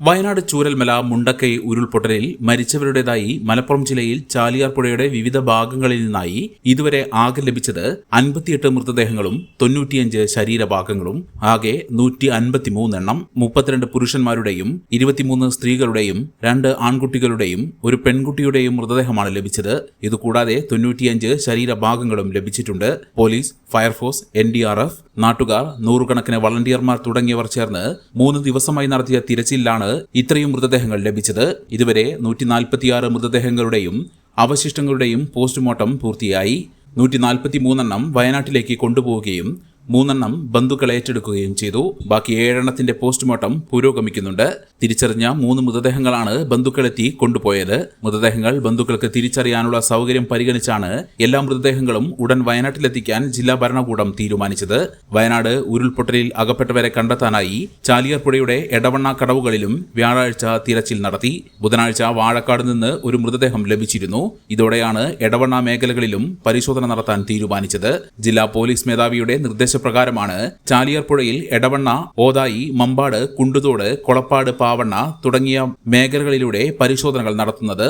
Wayanad Chooralmala Mundakkai ഉരുൾപൊട്ടലിൽ മരിച്ചവരുടേതായി മലപ്പുറം ജില്ലയിൽ ചാലിയാർ പുഴയുടെ വിവിധ ഭാഗങ്ങളിൽ നിന്നായി ഇതുവരെ ആകെ ലഭിച്ചത് അൻപത്തിയെട്ട് മൃതദേഹങ്ങളും തൊണ്ണൂറ്റിയഞ്ച് ശരീരഭാഗങ്ങളും ആകെ നൂറ്റി അൻപത്തിമൂന്നെണ്ണം മുപ്പത്തിരണ്ട് പുരുഷന്മാരുടെയും ഇരുപത്തിമൂന്ന് സ്ത്രീകളുടെയും രണ്ട് ആൺകുട്ടികളുടെയും ഒരു പെൺകുട്ടിയുടെയും മൃതദേഹമാണ് ലഭിച്ചത്. ഇതുകൂടാതെ തൊണ്ണൂറ്റിയഞ്ച് ശരീരഭാഗങ്ങളും ലഭിച്ചിട്ടുണ്ട്. Police fire force N D R F നാട്ടുകാർ നൂറുകണക്കിന് വളണ്ടിയർമാർ തുടങ്ങിയവർ ചേർന്ന് മൂന്ന് ദിവസമായി നടത്തിയ തിരച്ചിലാണ് ഇത്രയും മൃതദേഹങ്ങൾ ലഭിച്ചത്. ഇതുവരെ നൂറ്റി നാൽപ്പത്തിയാറ് മൃതദേഹങ്ങളുടെയും അവശിഷ്ടങ്ങളുടെയും പോസ്റ്റ്മോർട്ടം പൂർത്തിയായി. നൂറ്റി നാൽപ്പത്തി മൂന്നെണ്ണം വയനാട്ടിലേക്ക് കൊണ്ടുപോവുകയും മൂന്നെണ്ണം ബന്ധുക്കൾ ഏറ്റെടുക്കുകയും ചെയ്തു. ബാക്കി ഏഴെണ്ണത്തിന്റെ പോസ്റ്റ്മോർട്ടം പുരോഗമിക്കുന്നുണ്ട്. തിരിച്ചറിഞ്ഞ മൂന്ന് മൃതദേഹങ്ങളാണ് ബന്ധുക്കളെത്തി കൊണ്ടുപോയത്. മൃതദേഹങ്ങൾ ബന്ധുക്കൾക്ക് തിരിച്ചറിയാനുള്ള സൗകര്യം പരിഗണിച്ചാണ് എല്ലാ മൃതദേഹങ്ങളും ഉടൻ വയനാട്ടിലെത്തിക്കാൻ ജില്ലാ ഭരണകൂടം തീരുമാനിച്ചത്. വയനാട് ഉരുൾപൊട്ടലിൽ അകപ്പെട്ടവരെ കണ്ടെത്താനായി ചാലിയാർ പുഴയുടെ എടവണ്ണ കടവുകളിലും വ്യാഴാഴ്ച തിരച്ചിൽ നടത്തി. ബുധനാഴ്ച വാഴക്കാട് നിന്ന് ഒരു മൃതദേഹം ലഭിച്ചിരുന്നു. ഇതോടെയാണ് എടവണ്ണ മേഖലകളിലും പരിശോധന നടത്താൻ തീരുമാനിച്ചത്. ജില്ലാ പോലീസ് മേധാവിയുടെ നിർദ്ദേശപ്രകാരമാണ് ചാലിയാർ പുഴയിൽ എടവണ്ണ ഓതായി മമ്പാട് കുണ്ടുതോട് കൊളപ്പാട് പാവണ്ണ തുടങ്ങിയ മേഖലകളിലൂടെ പരിശോധനകൾ നടത്തുന്നത്.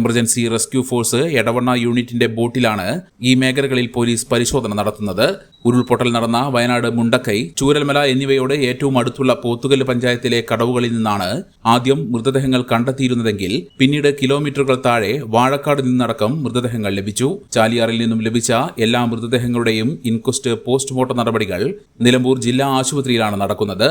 എമർജൻസി റെസ്ക്യൂ ഫോഴ്സ് എടവണ്ണ യൂണിറ്റിന്റെ ബോട്ടിലാണ് ഈ മേഖലകളിൽ പോലീസ് പരിശോധന നടത്തുന്നത്. ഉരുൾപൊട്ടൽ നടന്ന വയനാട് മുണ്ടക്കൈ ചൂരൽമല എന്നിവയോട് ഏറ്റവും അടുത്തുള്ള പോത്തുകല്ല് പഞ്ചായത്തിലെ കടവുകളിൽ നിന്നാണ് ആദ്യം മൃതദേഹങ്ങൾ കണ്ടെത്തിയിരുന്നതെങ്കിൽ പിന്നീട് കിലോമീറ്ററുകൾ താഴെ വാഴക്കാട് നിന്നടക്കം മൃതദേഹങ്ങൾ ലഭിച്ചു. ചാലിയാറിൽ നിന്നും ലഭിച്ച എല്ലാ മൃതദേഹങ്ങളുടെയും ഇൻക്വസ്റ്റ് പോസ്റ്റ്മോർട്ടം നടപടികൾ നിലമ്പൂർ ജില്ലാ ആശുപത്രിയിലാണ് നടക്കുന്നത്.